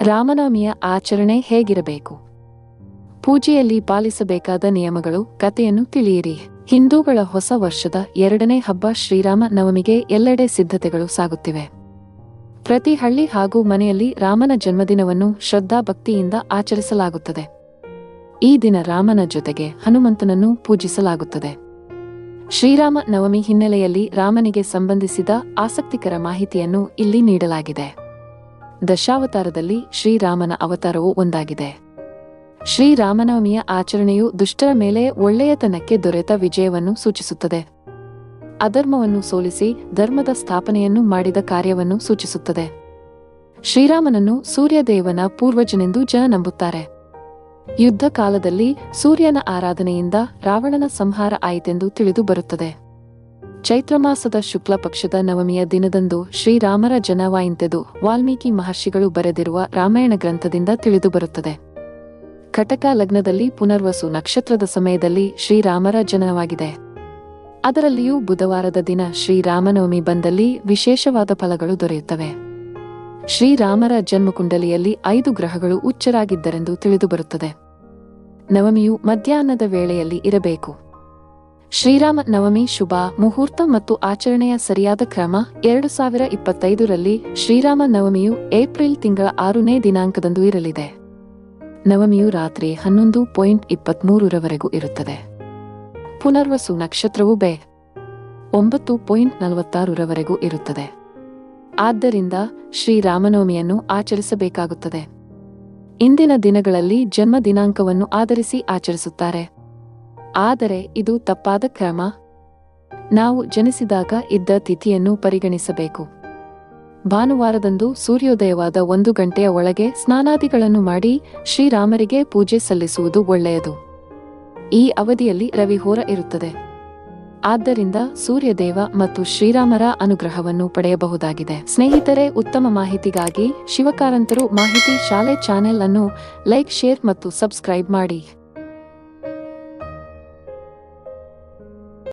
ರಾಮನವಮಿಯ ಆಚರಣೆ ಹೇಗಿರಬೇಕು? ಪೂಜೆಯಲ್ಲಿ ಪಾಲಿಸಬೇಕಾದ ನಿಯಮಗಳು, ಕಥೆಯನ್ನು ತಿಳಿಯಿರಿ. ಹಿಂದೂಗಳ ಹೊಸ ವರ್ಷದ ಎರಡನೇ ಹಬ್ಬ ಶ್ರೀರಾಮ ನವಮಿಗೆ ಎಲ್ಲೆಡೆ ಸಿದ್ಧತೆಗಳು ಸಾಗುತ್ತಿವೆ. ಪ್ರತಿ ಹಳ್ಳಿ ಹಾಗೂ ಮನೆಯಲ್ಲಿ ರಾಮನ ಜನ್ಮದಿನವನ್ನು ಶ್ರದ್ಧಾಭಕ್ತಿಯಿಂದ ಆಚರಿಸಲಾಗುತ್ತದೆ. ಈ ದಿನ ರಾಮನ ಜೊತೆಗೆ ಹನುಮಂತನನ್ನು ಪೂಜಿಸಲಾಗುತ್ತದೆ. ಶ್ರೀರಾಮ ನವಮಿ ಹಿನ್ನೆಲೆಯಲ್ಲಿ ರಾಮನಿಗೆ ಸಂಬಂಧಿಸಿದ ಆಸಕ್ತಿಕರ ಮಾಹಿತಿಯನ್ನು ಇಲ್ಲಿ ನೀಡಲಾಗಿದೆ. ದಶಾವತಾರದಲ್ಲಿ ಶ್ರೀರಾಮನ ಅವತಾರವು ಒಂದಾಗಿದೆ. ಶ್ರೀರಾಮನವಮಿಯ ಆಚರಣೆಯು ದುಷ್ಟರ ಮೇಲೆ ಒಳ್ಳೆಯತನಕ್ಕೆ ದೊರೆತ ವಿಜಯವನ್ನು ಸೂಚಿಸುತ್ತದೆ. ಅಧರ್ಮವನ್ನು ಸೋಲಿಸಿ ಧರ್ಮದ ಸ್ಥಾಪನೆಯನ್ನು ಮಾಡಿದ ಕಾರ್ಯವನ್ನು ಸೂಚಿಸುತ್ತದೆ. ಶ್ರೀರಾಮನನ್ನು ಸೂರ್ಯದೇವನ ಪೂರ್ವಜನೆಂದು ಜನ ನಂಬುತ್ತಾರೆ. ಯುದ್ಧ ಕಾಲದಲ್ಲಿ ಸೂರ್ಯನ ಆರಾಧನೆಯಿಂದ ರಾವಣನ ಸಂಹಾರ ಆಯಿತೆಂದು ತಿಳಿದು ಬರುತ್ತದೆ. ಚೈತ್ರಮಾಸದ ಶುಕ್ಲ ಪಕ್ಷದ ನವಮಿಯ ದಿನದಂದು ಶ್ರೀರಾಮರ ಜನವಾಯಿಂತೆದು ವಾಲ್ಮೀಕಿ ಮಹರ್ಷಿಗಳು ಬರೆದಿರುವ ರಾಮಾಯಣ ಗ್ರಂಥದಿಂದ ತಿಳಿದುಬರುತ್ತದೆ ಕಟಕ ಲಗ್ನದಲ್ಲಿ ಪುನರ್ವಸು ನಕ್ಷತ್ರದ ಸಮಯದಲ್ಲಿ ಶ್ರೀರಾಮರ ಜನನವಾಗಿದೆ. ಅದರಲ್ಲಿಯೂ ಬುಧವಾರದ ದಿನ ಶ್ರೀರಾಮನವಮಿ ಬಂದಲ್ಲಿ ವಿಶೇಷವಾದ ಫಲಗಳು ದೊರೆಯುತ್ತವೆ. ಶ್ರೀರಾಮರ ಜನ್ಮಕುಂಡಲಿಯಲ್ಲಿ ಐದು ಗ್ರಹಗಳು ಉಚ್ಚರಾಗಿದ್ದರೆಂದು ತಿಳಿದುಬರುತ್ತದೆ ನವಮಿಯು ಮಧ್ಯಾಹ್ನದ ವೇಳೆಯಲ್ಲಿ ಇರಬೇಕು. ಶ್ರೀರಾಮ ನವಮಿ ಶುಭ ಮುಹೂರ್ತ ಮತ್ತು ಆಚರಣೆಯ ಸರಿಯಾದ ಕ್ರಮ ಎರಡು ಸಾವಿರ ಇಪ್ಪತ್ತೈದರಲ್ಲಿ ಶ್ರೀರಾಮ ನವಮಿಯು ಏಪ್ರಿಲ್ ತಿಂಗಳ ಆರನೇ ದಿನಾಂಕದಂದು ಇರಲಿದೆ. ನವಮಿಯು ರಾತ್ರಿ ಹನ್ನೊಂದು ಪಾಯಿಂಟ್ ಇಪ್ಪತ್ಮೂರರವರೆಗೂ ಇರುತ್ತದೆ. ಪುನರ್ವಸು ನಕ್ಷತ್ರವು ಬೆ ಒಂಬತ್ತು ಪಾಯಿಂಟ್ ನಲವತ್ತಾರರವರೆಗೂ ಇರುತ್ತದೆ. ಆದ್ದರಿಂದ ಶ್ರೀರಾಮನವಮಿಯನ್ನು ಆಚರಿಸಬೇಕಾಗುತ್ತದೆ. ಇಂದಿನ ದಿನಗಳಲ್ಲಿ ಜನ್ಮ ದಿನಾಂಕವನ್ನು ಆಧರಿಸಿ ಆಚರಿಸುತ್ತಾರೆ. ಆದರೆ ಇದು ತಪ್ಪಾದ ಕ್ರಮ. ನಾವು ಜನಿಸಿದಾಗ ಇದ್ದ ತಿಥಿಯನ್ನು ಪರಿಗಣಿಸಬೇಕು. ಭಾನುವಾರದಂದು ಸೂರ್ಯೋದಯವಾದ ಒಂದು ಗಂಟೆಯ ಒಳಗೆ ಸ್ನಾನಾದಿಗಳನ್ನು ಮಾಡಿ ಶ್ರೀರಾಮರಿಗೆ ಪೂಜೆ ಸಲ್ಲಿಸುವುದು ಒಳ್ಳೆಯದು. ಈ ಅವಧಿಯಲ್ಲಿ ರವಿಹೋರ ಇರುತ್ತದೆ. ಆದ್ದರಿಂದ ಸೂರ್ಯದೇವ ಮತ್ತು ಶ್ರೀರಾಮರ ಅನುಗ್ರಹವನ್ನು ಪಡೆಯಬಹುದಾಗಿದೆ. ಸ್ನೇಹಿತರೆ, ಉತ್ತಮ ಮಾಹಿತಿಗಾಗಿ ಶಿವಕಾರಂತರು ಮಾಹಿತಿ ಶಾಲೆ ಚಾನೆಲ್ ಅನ್ನು ಲೈಕ್, ಶೇರ್ ಮತ್ತು ಸಬ್ಸ್ಕ್ರೈಬ್ ಮಾಡಿ.